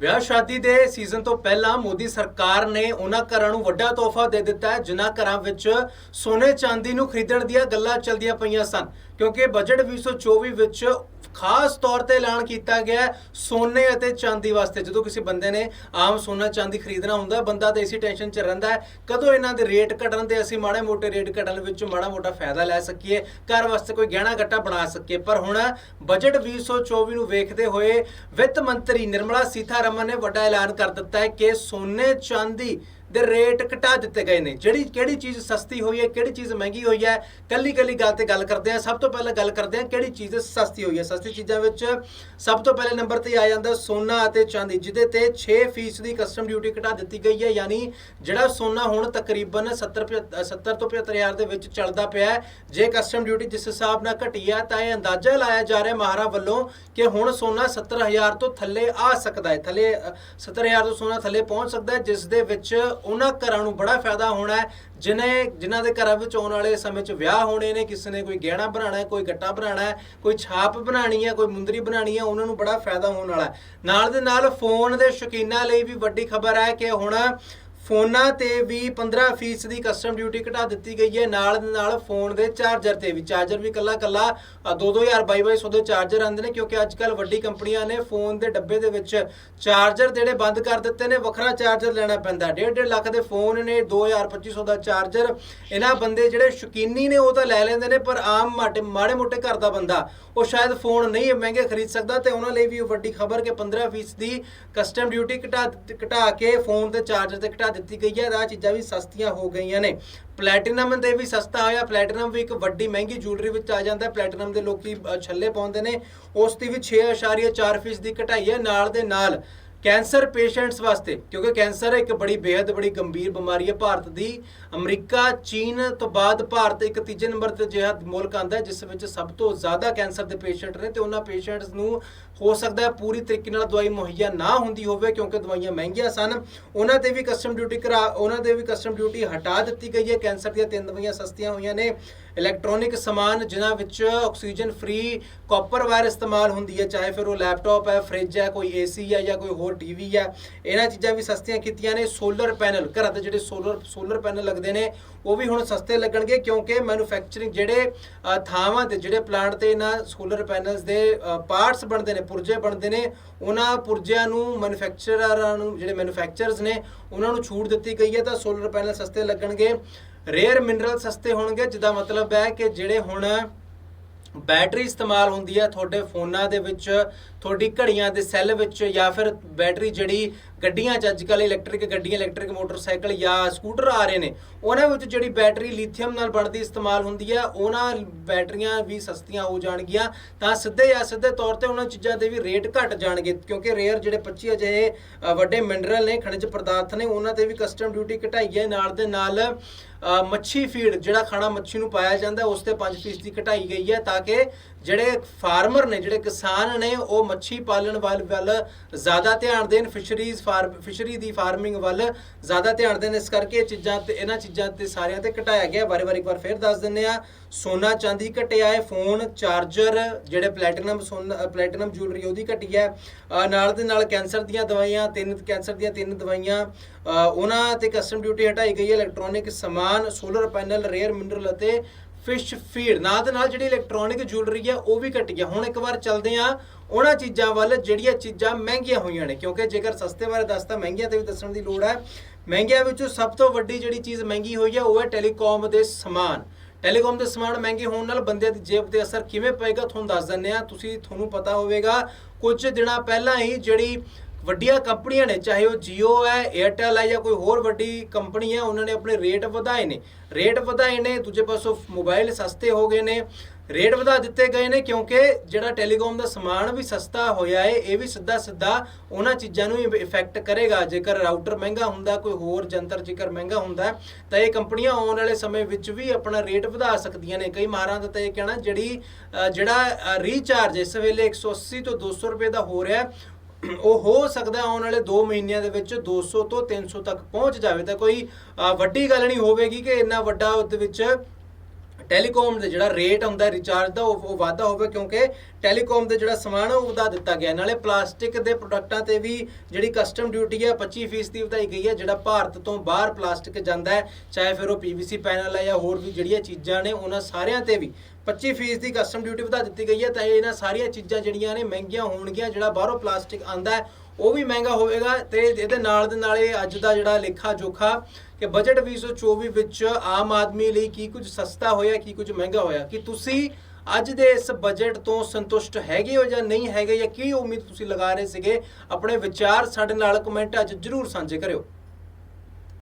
ਵਿਆਹ ਸ਼ਾਦੀ ਦੇ ਸੀਜ਼ਨ ਤੋਂ ਪਹਿਲਾਂ ਮੋਦੀ ਸਰਕਾਰ ਨੇ ਉਹਨਾਂ ਘਰਾਂ ਨੂੰ ਵੱਡਾ ਤੋਹਫਾ ਦੇ ਦਿੱਤਾ ਹੈ, ਜਿਨ੍ਹਾਂ ਘਰਾਂ ਵਿੱਚ ਸੋਨੇ ਚਾਂਦੀ ਨੂੰ ਖਰੀਦਣ ਦੀਆਂ ਗੱਲਾਂ ਚੱਲਦੀਆਂ ਪਈਆਂ ਸਨ। ਕਿਉਂਕਿ ਬਜਟ 2024 ਵਿੱਚ ਖਾਸ ਤੌਰ ਤੇ ਐਲਾਨ ਕੀਤਾ ਗਿਆ ਸੋਨੇ ਅਤੇ ਚਾਂਦੀ ਵਾਸਤੇ। ਜਦੋਂ ਕਿਸੇ ਬੰਦੇ ਨੇ ਆਮ ਸੋਨਾ, ਚਾਂਦੀ ਖਰੀਦਣਾ ਹੁੰਦਾ ਬੰਦਾ ਤਾਂ ਇਸੇ ਟੈਨਸ਼ਨ 'ਚ ਰਹਿੰਦਾ ਹੈ, ਕਦੋਂ ਇਹਨਾਂ ਦੇ ਰੇਟ ਘਟਣ ਤੇ ਅਸੀਂ ਮਾੜੇ ਮੋਟੇ ਰੇਟ ਘਟਣ ਵਿੱਚ ਮਾੜਾ ਮੋਟਾ ਫਾਇਦਾ ਲੈ ਸਕੀਏ, ਘਰ ਵਾਸਤੇ ਕੋਈ ਗਹਿਣਾ ਗੱਟਾ ਬਣਾ ਸਕੀਏ। ਪਰ ਹੁਣ ਬਜਟ 2024 ਨੂੰ ਵੇਖਦੇ ਹੋਏ ਵਿੱਤ ਮੰਤਰੀ ਨਿਰਮਲਾ ਸੀਤਾਰਮਨ ਨੇ ਵੱਡਾ ਐਲਾਨ ਕਰ ਦਿੱਤਾ ਹੈ ਕਿ ਸੋਨੇ, ਚਾਂਦੀ ਦੇ ਰੇਟ ਘਟਾ ਦਿੱਤੇ ਗਏ ਨੇ। ਜਿਹੜੀ ਕਿਹੜੀ ਚੀਜ਼ ਸਸਤੀ ਹੋਈ ਹੈ ਕਿਹੜੀ ਚੀਜ਼ ਮਹਿੰਗੀ ਹੋਈ ਹੈ ਕੱਲੀ ਕੱਲੀ ਗੱਲ ਤੇ ਗੱਲ ਕਰਦੇ ਹਾਂ। ਸਭ ਤੋਂ ਪਹਿਲਾਂ ਗੱਲ ਕਰਦੇ ਹਾਂ ਕਿਹੜੀ ਚੀਜ਼ ਸਸਤੀ ਹੋਈ ਹੈ। ਸਸਤੀ ਚੀਜ਼ਾਂ ਵਿੱਚ ਸਭ ਤੋਂ ਪਹਿਲੇ ਨੰਬਰ ਤੇ ਆ ਜਾਂਦਾ ਸੋਨਾ ਅਤੇ ਚਾਂਦੀ ਜਿਹਦੇ ਤੇ 6% ਦੀ ਕਸਟਮ ਡਿਊਟੀ ਘਟਾ ਦਿੱਤੀ ਗਈ ਹੈ। ਯਾਨੀ ਜਿਹੜਾ ਸੋਨਾ ਹੁਣ ਤਕਰੀਬਨ 70 75 70 ਤੋਂ 75 ਹਜ਼ਾਰ ਦੇ ਵਿੱਚ ਚੱਲਦਾ ਪਿਆ ਜੇ ਕਸਟਮ ਡਿਊਟੀ ਜਿਸ ਹਿਸਾਬ ਨਾਲ ਘਟੀ ਹੈ ਤਾਂ ਇਹ ਅੰਦਾਜ਼ਾ ਲਾਇਆ ਜਾ ਰਿਹਾ ਮਾਹਰਾ ਵੱਲੋਂ ਕਿ ਹੁਣ ਸੋਨਾ 70 ਹਜ਼ਾਰ ਤੋਂ ਥੱਲੇ ਆ ਸਕਦਾ ਹੈ। ਥੱਲੇ ਅ, 70 ਹਜ਼ਾਰ ਤੋਂ ਸੋਨਾ ਥੱਲੇ ਪਹੁੰਚ ਸਕਦਾ ਹੈ ਜਿਸ ਦੇ ਵਿੱਚ ਉਹਨਾਂ ਘਰਾਂ ਨੂੰ ਬੜਾ ਫਾਇਦਾ ਹੋਣਾ ਹੈ, ਜਿਨੇ ਜਿਨ੍ਹਾਂ ਦੇ ਘਰਾਂ ਵਿੱਚ ਆਉਣ ਵਾਲੇ ਸਮੇਂ 'ਚ ਵਿਆਹ ਹੋਣੇ ਨੇ, ਕਿਸੇ ਨੇ ਕੋਈ ਗਹਿਣਾ ਬਣਾਉਣਾ ਹੈ, ਕੋਈ ਗੱਟਾ ਬਣਾਉਣਾ ਹੈ, ਕੋਈ ਛਾਪ ਬਣਾਉਣੀ ਹੈ, ਕੋਈ ਮੁੰਦਰੀ ਬਣਾਉਣੀ ਹੈ, ਉਹਨਾਂ ਨੂੰ ਬੜਾ ਫਾਇਦਾ ਹੋਣ ਵਾਲਾ ਹੈ। ਨਾਲ ਦੇ ਨਾਲ ਫੋਨ ਦੇ ਸ਼ੌਕੀਨਾਂ ਲਈ ਵੀ ਵੱਡੀ ਖਬਰ ਹੈ ਕਿ ਹੁਣ ਫੋਨਾਂ ਤੇ ਵੀ 15% ਦੀ ਕਸਟਮ ਡਿਊਟੀ ਘਟਾ ਦਿੱਤੀ ਗਈ ਹੈ। ਨਾਲ ਦੇ ਨਾਲ ਫੋਨ ਦੇ ਚਾਰਜਰ ਤੇ ਵੀ। ਚਾਰਜਰ ਵੀ ਕੱਲਾ ਕੱਲਾ 2000 2200 ਦੇ ਚਾਰਜਰ ਆਉਂਦੇ ਨੇ ਕਿਉਂਕਿ ਅੱਜ ਕੱਲ ਵੱਡੀ ਕੰਪਨੀਆਂ ਨੇ ਫੋਨ ਦੇ ਡੱਬੇ ਦੇ ਵਿੱਚ ਚਾਰਜਰ ਜਿਹੜੇ ਬੰਦ ਕਰ ਦਿੱਤੇ ਨੇ, ਵੱਖਰਾ ਚਾਰਜਰ ਲੈਣਾ ਪੈਂਦਾ। 1.5 ਲੱਖ ਦੇ ਫੋਨ ਨੇ 2000 2500 ਦਾ ਚਾਰਜਰ ਇਹਨਾਂ ਬੰਦੇ ਜਿਹੜੇ ਸ਼ੌਕੀਨੀ ਨੇ, ਉਹ ਤਾਂ ਲੈ ਲੈਂਦੇ ਨੇ, ਪਰ ਆਮ ਮਾਟੇ ਮਾੜੇ ਮੋਟੇ ਘਰ ਦਾ ਬੰਦਾ, ਉਹ ਸ਼ਾਇਦ ਫੋਨ ਨਹੀਂ ਮਹਿੰਗੇ ਖਰੀਦ ਸਕਦਾ ਤੇ ਉਹਨਾਂ ਲਈ ਵੀ ਇਹ ਵੱਡੀ ਖਬਰ ਕਿ 15% ਦੀ ਕਸਟਮ ਡਿਊਟੀ ਘਟਾ ਘਟਾ ਕੇ ਫੋਨ ਦੇ ਚਾਰਜਰ ਤੇ ਘਟਾ ਦਿੱਤੀ ਗਈ ਹੈ ਆਹ ਚੀਜ਼ਾਂ ਵੀ ਸਸਤੀਆਂ ਹੋ ਗਈਆਂ ਨੇ। ਪਲੈਟੀਨਮ ਦੇ ਵੀ ਸਸਤਾ ਹੋਇਆ ਪਲੈਟੀਨਮ ਵੀ ਇੱਕ ਵੱਡੀ ਮਹਿੰਗੀ ਜੁਐਲਰੀ ਵਿੱਚ ਆ ਜਾਂਦਾ ਹੈ। ਪਲੈਟੀਨਮ ਦੇ ਲੋਕੀ ਛੱਲੇ ਪਾਉਂਦੇ ਨੇ। ਉਸ ਦੀ ਵੀ 6.4% ਦੀ ਘਟਾਈ ਹੈ। ਨਾਲ ਦੇ ਨਾਲ ਕੈਂਸਰ ਪੇਸ਼ੈਂਟਸ ਵਾਸਤੇ, ਕਿਉਂਕਿ ਕੈਂਸਰ ਇੱਕ ਬੜੀ ਬੇहद ਬੜੀ ਗੰਭੀਰ ਬਿਮਾਰੀ ਹੈ ਭਾਰਤ ਦੀ। ਅਮਰੀਕਾ, ਚੀਨ ਤੋਂ ਬਾਅਦ ਭਾਰਤ ਇੱਕ ਤੀਜੇ ਨੰਬਰ ਤੇ ਜਿਹੜਾ ਮੁਲਕ ਆਂਦਾ ਹੈ, ਜਿਸ ਵਿੱਚ ਸਭ ਤੋਂ ਜ਼ਿਆਦਾ ਕੈਂਸਰ ਦੇ ਪੇਸ਼ੈਂਟ ਨੇ ਤੇ ਉਹਨਾਂ ਪੇਸ਼ੈਂਟਸ ਨੂੰ ਹੋ ਸਕਦਾ ਹੈ ਪੂਰੀ ਤਰੀਕੇ ਨਾਲ ਦਵਾਈ ਮੁਹੱਈਆ ਨਾ ਹੁੰਦੀ ਹੋਵੇ, ਕਿਉਂਕਿ ਦਵਾਈਆਂ ਮਹਿੰਗੀਆਂ ਸਨ। ਉਹਨਾਂ ਤੇ ਵੀ ਕਸਟਮ ਡਿਊਟੀ ਕਰਾ, ਉਹਨਾਂ ਤੇ ਵੀ ਕਸਟਮ ਡਿਊਟੀ ਹਟਾ ਦਿੱਤੀ ਗਈ ਹੈ। ਕੈਂਸਰ ਦੀਆਂ ਤਿੰਨ ਦਵਾਈਆਂ ਸਸਤੀਆਂ ਹੋਈਆਂ ਨੇ। ਇਲੈਕਟ੍ਰੋਨਿਕ ਸਮਾਨ ਜਿਨ੍ਹਾਂ ਵਿੱਚ ਆਕਸੀਜਨ ਫ੍ਰੀ ਕਾਪਰ ਵਾਇਰ ਇਸਤੇਮਾਲ ਹੁੰਦੀ ਹੈ, ਚਾਹੇ ਫਿਰ ਉਹ ਲੈਪਟਾਪ ਹੈ ਫ੍ਰਿਜ ਹੈ, ਕੋਈ ਏਸੀ ਹੈ ਜਾਂ ਕੋਈ ਹੋਰ ਟੀਵੀ ਹੈ, ਇਹਨਾਂ ਚੀਜ਼ਾਂ ਵੀ ਸਸਤੀਆਂ ਕੀਤੀਆਂ ਨੇ ਸੋਲਰ ਪੈਨਲ ਘਰਾਂ ਤੇ ਜਿਹੜੇ ਸੋਲਰ ਸੋਲਰ ਪੈਨਲ ਲੱਗਦੇ ਨੇ, ਉਹ ਵੀ ਹੁਣ ਸਸਤੇ ਲੱਗਣਗੇ ਕਿਉਂਕਿ ਮੈਨੂਫੈਕਚਰਿੰਗ ਜਿਹੜੇ ਥਾਵਾਂ ਤੇ, ਜਿਹੜੇ ਪਲਾਂਟ ਤੇ ਇਹਨਾਂ ਸੋਲਰ ਪੈਨਲਸ ਦੇ ਪਾਰਟਸ ਬਣਦੇ ਨੇ, ਪੁਰਜੇ ਬਣਦੇ ਨੇ, ਉਹਨਾਂ ਪੁਰਜਿਆਂ ਨੂੰ ਮੈਨੂਫੈਕਚਰਰਾਂ ਨੂੰ, ਜਿਹੜੇ ਮੈਨੂਫੈਕਚਰਰਸ ਨੇ, ਉਹਨਾਂ ਨੂੰ ਛੂਟ ਦਿੱਤੀ ਗਈ ਹੈ, ਤਾਂ ਸੋਲਰ ਪੈਨਲ ਸਸਤੇ ਲੱਗਣਗੇ। ਰੇਅਰ ਮਿਨਰਲ ਸਸਤੇ ਹੋਣਗੇ ਜਿਹਦਾ ਮਤਲਬ ਹੈ ਕਿ ਜਿਹੜੇ ਹੁਣ ਬੈਟਰੀ ਇਸਤੇਮਾਲ ਹੁੰਦੀ ਹੈ ਤੁਹਾਡੇ ਫੋਨਾਂ ਦੇ ਵਿੱਚ, ਤੁਹਾਡੀ ਘੜੀਆਂ ਦੇ ਸੈੱਲ ਵਿੱਚ ਜਾਂ ਫਿਰ ਬੈਟਰੀ ਜਿਹੜੀ ਗੱਡੀਆਂ 'ਚ ਅੱਜ ਕੱਲ੍ਹ ਇਲੈਕਟ੍ਰਿਕ ਗੱਡੀਆਂ ਇਲੈਕਟ੍ਰਿਕ ਮੋਟਰਸਾਈਕਲ ਜਾਂ ਸਕੂਟਰ ਆ ਰਹੇ ਨੇ, ਉਹਨਾਂ ਵਿੱਚ ਜਿਹੜੀ ਬੈਟਰੀ ਲਿਥੀਅਮ ਨਾਲ ਬਣਦੀ ਇਸਤੇਮਾਲ ਹੁੰਦੀ ਹੈ, ਉਹਨਾਂ ਬੈਟਰੀਆਂ ਵੀ ਸਸਤੀਆਂ ਹੋ ਜਾਣਗੀਆਂ, ਤਾਂ ਸਿੱਧੇ ਜਾਂ ਸਿੱਧੇ ਤੌਰ ਤੇ ਉਹਨਾਂ ਚੀਜ਼ਾਂ ਦੇ ਵੀ ਰੇਟ ਘਟ ਜਾਣਗੇ, ਕਿਉਂਕਿ ਰੇਅਰ ਜਿਹੜੇ 25 ਅਜਿਹੇ ਵੱਡੇ ਮਿਨਰਲ ਨੇ, ਖਣਿਜ ਪਦਾਰਥ ਨੇ, ਉਹਨਾਂ ਤੇ ਵੀ ਕਸਟਮ ਡਿਊਟੀ ਘਟਾਈ ਹੈ ਨਾਲ ਦੇ ਨਾਲ ਮੱਛੀ ਫੀਡ ਜਿਹੜਾ ਖਾਣਾ ਮੱਛੀ ਨੂੰ ਪਾਇਆ ਜਾਂਦਾ, ਉਸ ਤੇ 5% ਦੀ ਘਟਾਈ ਗਈ ਹੈ, ਤਾਂ ਕਿ ਜਿਹੜੇ ਫਾਰਮਰ ਨੇ, ਜਿਹੜੇ ਕਿਸਾਨ ਨੇ, ਉਹ ਮੱਛੀ ਪਾਲਣ ਵੱਲ ਵੱਲ ਜ਼ਿਆਦਾ ਧਿਆਨ ਦੇਣ ਫਿਸ਼ਰੀਜ਼ ਫਾਰਮ ਫਿਸ਼ਰੀ ਦੀ ਫਾਰਮਿੰਗ ਵੱਲ ਜ਼ਿਆਦਾ ਧਿਆਨ ਦੇਣ। ਇਸ ਕਰਕੇ ਇਹ ਚੀਜ਼ਾਂ ਤੇ ਇਹਨਾਂ ਚੀਜ਼ਾਂ ਤੇ ਸਾਰਿਆਂ ਤੇ ਘਟਾਇਆ ਗਿਆ। ਵਾਰੀ ਵਾਰੀ ਇੱਕ ਵਾਰ ਫੇਰ ਦੱਸ ਦਿੰਨੇ ਆ ਸੋਨਾ ਚਾਂਦੀ ਘਟਿਆ ਹੈ ਫੋਨ ਚਾਰਜਰ ਜਿਹੜੇ ਪਲੈਟੀਨਮ ਸੋਨਾ ਪਲੈਟੀਨਮ ਜੁਐਲਰੀ ਉਹਦੀ ਘਟੀ ਹੈ। ਨਾਲ ਦੇ ਨਾਲ ਕੈਂਸਰ ਦੀਆਂ ਦਵਾਈਆਂ, ਤਿੰਨ ਕੈਂਸਰ ਦੀਆਂ ਤਿੰਨ ਦਵਾਈਆਂ ਉਹਨਾਂ ਤੇ ਕਸਟਮ ਡਿਊਟੀ ਹਟਾਈ ਗਈ ਹੈ। ਇਲੈਕਟ੍ਰੋਨਿਕ ਸਮਾਨ ਸੋਲਰ ਪੈਨਲ ਰੇਅਰ ਮਿਨਰਲ ਅਤੇ ਫਿਸ਼ ਫੀਡ, ਨਾਲ ਦੇ ਨਾਲ ਜਿਹੜੀ ਇਲੈਕਟ੍ਰੋਨਿਕ ਜੁਐਲਰੀ ਆ ਉਹ ਵੀ ਘਟੀ ਹੈ। ਹੁਣ ਇੱਕ ਵਾਰ ਚੱਲਦੇ ਆ ਉਹਨਾਂ ਚੀਜ਼ਾਂ ਵੱਲ, ਜਿਹੜੀਆਂ ਚੀਜ਼ਾਂ ਮਹਿੰਗੀਆਂ ਹੋਈਆਂ ਨੇ। ਕਿਉਂਕਿ ਜੇਕਰ ਸਸਤੇ ਬਾਰੇ ਦੱਸਤਾ, ਮਹਿੰਗੀਆਂ ਤੇ ਵੀ ਦੱਸਣ ਦੀ ਲੋੜ ਹੈ। ਮਹਿੰਗੀਆਂ ਵਿੱਚੋਂ ਸਭ ਤੋਂ ਵੱਡੀ ਜਿਹੜੀ ਚੀਜ਼ ਮਹਿੰਗੀ ਹੋਈ ਹੈ, ਉਹ ਹੈ ਟੈਲੀਕਾਮ ਦੇ ਸਮਾਨ। ਟੈਲੀਕਾਮ ਦੇ ਸਮਾਨ ਮਹਿੰਗੇ ਹੋਣ ਨਾਲ ਬੰਦਿਆਂ ਦੀ ਜੇਬ ਤੇ ਅਸਰ ਕਿਵੇਂ ਪਏਗਾ, ਤੁਹਾਨੂੰ ਦੱਸ ਦਿੰਦੇ ਆ ਤੁਸੀਂ, ਤੁਹਾਨੂੰ ਪਤਾ ਹੋਵੇਗਾ, ਕੁਝ ਦਿਨਾਂ ਪਹਿਲਾਂ ਹੀ ਜਿਹੜੀ ਵੱਡੀਆਂ ਕੰਪਨੀਆਂ ਨੇ, ਚਾਹੇ ਉਹ Jio ਹੈ, Airtel ਹੈ ਜਾਂ ਕੋਈ ਹੋਰ ਵੱਡੀ ਕੰਪਨੀ ਹੈ, ਉਹਨਾਂ ਨੇ ਆਪਣੇ ਰੇਟ ਵਧਾਏ ਨੇ। ਰੇਟ ਵਧਾਏ ਨੇ, ਦੂਜੇ ਪਾਸੋਂ ਮੋਬਾਈਲ ਸਸਤੇ ਹੋ ਗਏ ਨੇ। ਰੇਟ ਵਧਾ ਦਿੱਤੇ ਗਏ ਨੇ ਕਿਉਂਕਿ ਜਿਹੜਾ ਟੈਲੀਕਾਮ ਦਾ ਸਮਾਨ ਵੀ ਸਸਤਾ ਹੋਇਆ ਹੈ ਇਹ ਵੀ ਸਿੱਧਾ ਸਿੱਧਾ ਉਹਨਾਂ ਚੀਜ਼ਾਂ ਨੂੰ ਇਫੈਕਟ ਕਰੇਗਾ। ਜੇਕਰ ਰਾਊਟਰ ਮਹਿੰਗਾ ਹੁੰਦਾ, ਕੋਈ ਹੋਰ ਜੰਤਰ ਜੇਕਰ ਮਹਿੰਗਾ ਹੁੰਦਾ, ਤਾਂ ਇਹ ਕੰਪਨੀਆਂ ਆਉਣ ਵਾਲੇ ਸਮੇਂ ਵਿੱਚ ਵੀ ਆਪਣਾ ਰੇਟ ਵਧਾ ਸਕਦੀਆਂ ਨੇ। ਕਈ ਮਾਰਾਂ ਦਾ ਤਾਂ ਇਹ ਕਹਿਣਾ, ਜਿਹੜੀ ਜਿਹੜਾ ਰੀਚਾਰਜ ਇਸ ਵੇਲੇ 180 ਤੋਂ 200 ਰੁਪਏ ਦਾ ਹੋ ਰਿਹਾ ਉਹ ਹੋ ਸਕਦਾ ਆਉਣ ਵਾਲੇ 2 ਮਹੀਨਿਆਂ ਦੇ ਵਿੱਚ 200 ਤੋਂ 300 ਤੱਕ ਪਹੁੰਚ ਜਾਵੇ। ਤਾਂ ਕੋਈ ਵੱਡੀ ਗੱਲ ਨਹੀਂ ਹੋਵੇਗੀ ਕਿ ਇੰਨਾ ਵੱਡਾ ਉਹਦੇ ਵਿੱਚ ਟੈਲੀਕਾਮ ਦਾ ਜਿਹੜਾ ਰੇਟ ਹੁੰਦਾ ਰਿਚਾਰਜ ਦਾ ਉਹ ਵਾਧਾ ਹੋਵੇ, ਕਿਉਂਕਿ ਟੈਲੀਕਾਮ ਦੇ ਜਿਹੜਾ ਸਮਾਨ ਆ ਉਹ ਵਧਾ ਦਿੱਤਾ ਗਿਆ। ਨਾਲੇ ਪਲਾਸਟਿਕ ਦੇ ਪ੍ਰੋਡਕਟਾਂ ਤੇ ਵੀ ਜਿਹੜੀ ਕਸਟਮ ਡਿਊਟੀ ਹੈ 25% ਦੀ ਵਧਾਈ ਗਈ ਹੈ ਜਿਹੜਾ ਭਾਰਤ ਤੋਂ ਬਾਹਰ ਪਲਾਸਟਿਕ ਜਾਂਦਾ ਹੈ, ਚਾਹੇ ਫਿਰ ਉਹ ਪੀਵੀਸੀ ਪੈਨਲ ਹੈ ਜਾਂ ਹੋਰ ਵੀ ਜਿਹੜੀਆਂ ਚੀਜ਼ਾਂ ਨੇ, ਉਹਨਾਂ ਸਾਰਿਆਂ ਤੇ ਵੀ 25% ਦੀ ਕਸਟਮ ਡਿਊਟੀ ਵਧਾ ਦਿੱਤੀ ਗਈ ਹੈ ਤਾਂ ਇਹਨਾਂ ਸਾਰੀਆਂ ਚੀਜ਼ਾਂ ਜਿਹੜੀਆਂ ਨੇ, ਮਹਿੰਗੀਆਂ ਹੋਣਗੀਆਂ, ਜਿਹੜਾ ਬਾਹਰੋਂ ਪਲਾਸਟਿਕ ਆਂਦਾ ਹੈ, ਉਹ ਵੀ ਮਹਿੰਗਾ ਹੋਵੇਗਾ ਤੇ ਇਹਦੇ ਨਾਲ ਦੇ ਨਾਲ ਇਹ ਅੱਜ ਦਾ ਜਿਹੜਾ ਲੇਖਾ ਜੋਖਾ ਕਿ ਬਜਟ 2024 ਵਿੱਚ ਆਮ ਆਦਮੀ ਲਈ ਕੀ ਕੁਝ ਸਸਤਾ ਹੋਇਆ, ਕੀ ਕੁਝ ਮਹਿੰਗਾ ਹੋਇਆ। ਕਿ ਤੁਸੀਂ ਅੱਜ ਦੇ ਇਸ ਬਜਟ ਤੋਂ ਸੰਤੁਸ਼ਟ ਹੈਗੇ ਹੋ ਜਾਂ ਨਹੀਂ ਹੈਗੇ ਜਾਂ ਕੀ ਉਮੀਦ ਤੁਸੀਂ ਲਗਾ ਰਹੇ ਸੀਗੇ? ਆਪਣੇ ਵਿਚਾਰ ਸਾਡੇ ਨਾਲ ਕਮੈਂਟ ਅੱਜ ਜਰੂਰ ਸਾਂਝੇ ਕਰਿਓ।